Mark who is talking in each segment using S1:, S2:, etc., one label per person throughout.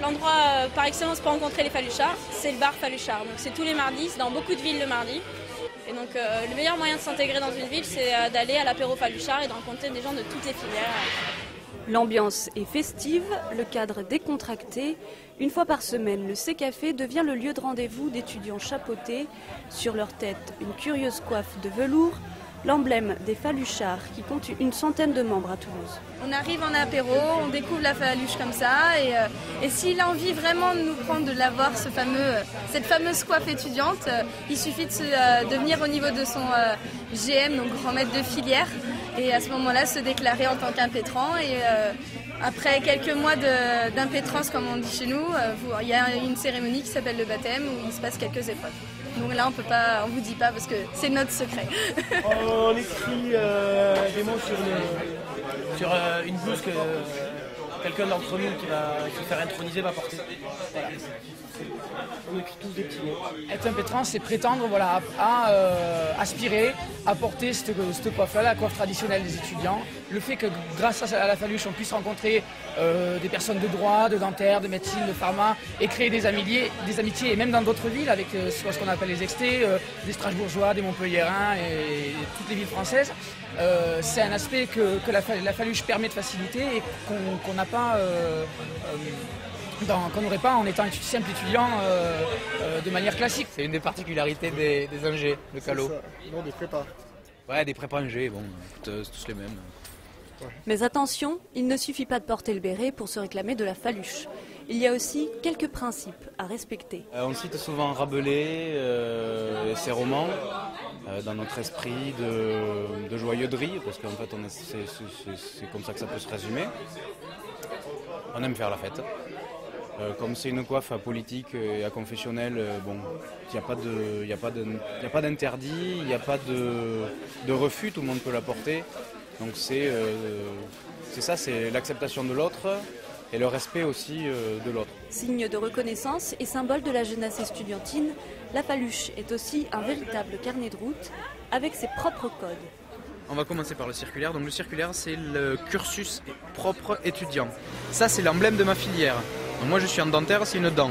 S1: L'endroit euh, par excellence pour rencontrer les Faluchards, c'est le bar Faluchard. C'est tous les mardis, c'est dans beaucoup de villes le mardi. Et donc euh, le meilleur moyen de s'intégrer dans une ville, c'est euh, d'aller à l'apéro Faluchard et de rencontrer des gens de toutes les filières.
S2: L'ambiance est festive, le cadre décontracté. Une fois par semaine, le C-Café devient le lieu de rendez-vous d'étudiants chapeautés. Sur leur tête, une curieuse coiffe de velours, l'emblème des Faluchards qui compte une centaine de membres à Toulouse.
S3: On arrive en apéro, on découvre la faluche comme ça et, euh, s'il a envie vraiment de nous prendre, de l'avoir, cette fameuse coiffe étudiante, euh, il suffit euh, de venir au niveau de son GM, donc grand maître de filière, et à ce moment-là se déclarer en tant qu'impétrant et après quelques mois de- d'impétrance, comme on dit chez nous, euh, il y a une cérémonie qui s'appelle le baptême où il se passe quelques épreuves. Donc là, on peut pas, on vous dit pas parce que c'est notre secret.
S4: On écrit euh, des mots sur, le- sur euh, une blouse que quelqu'un d'entre nous qui va se faire introniser va porter. Voilà. On écrit tous des petits mots.
S5: Être impétrant, c'est prétendre voilà, à, à, euh, aspirer à porter cette, cette coiffe-là, la coiffe traditionnelle des étudiants. Le fait que grâce à la faluche, on puisse rencontrer euh, des personnes de droit, de dentaire, de médecine, de pharma, et créer des amitiés, des amitiés et même dans d'autres villes, avec euh, ce qu'on appelle les extés, euh, des Strasbourgeois, des Montpelliérains et, toutes les villes françaises. Euh, c'est un aspect que, que la, fa- la faluche permet de faciliter et qu'on n'a pas... dans- qu'on n'aurait pas en étant simple étudiant euh, euh, de manière classique.
S6: C'est une des particularités des, des ingés, le calot.
S7: Non, des prépas.
S6: Ouais, des prépas ingés, bon, écoute, euh, c'est tous les mêmes.
S2: Mais attention, il ne suffit pas de porter le béret pour se réclamer de la faluche. Il y a aussi quelques principes à respecter.
S6: Euh, on cite souvent Rabelais euh, et ses romans euh, dans notre esprit de, de joyeuderie, parce qu'en fait on est- c'est, c'est- c'est- c'est comme ça que ça peut se résumer. On aime faire la fête. Euh, comme c'est une coiffe à politique et à confessionnel, euh, bon, il n'y a pas de- il y a pas de- y a pas d'interdit, il n'y a pas de, de refus, tout le monde peut la porter. Donc c'est, euh, c'est ça, c'est l'acceptation de l'autre et le respect aussi euh, de l'autre.
S2: Signe de reconnaissance et symbole de la jeunesse estudiantine, la faluche est aussi un véritable carnet de route avec ses propres codes.
S6: On va commencer par le circulaire. Donc le circulaire, c'est le cursus propre étudiant. Ça, c'est l'emblème de ma filière. Moi, je suis en dentaire, c'est une dent.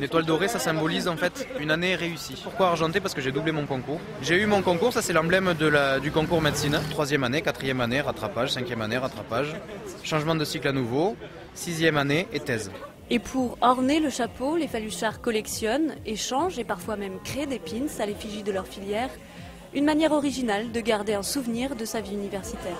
S6: L'étoile dorée, ça symbolise en fait une année réussie. Pourquoi argenté Parce que j'ai doublé mon concours. J'ai eu mon concours, ça c'est l'emblème du concours médecine. Troisième année, quatrième année, rattrapage, cinquième année, rattrapage. Changement de cycle à nouveau. Sixième année et thèse.
S2: Et pour orner le chapeau, les faluchards collectionnent, échangent et parfois même créent des pins à l'effigie de leur filière. Une manière originale de garder un souvenir de sa vie universitaire.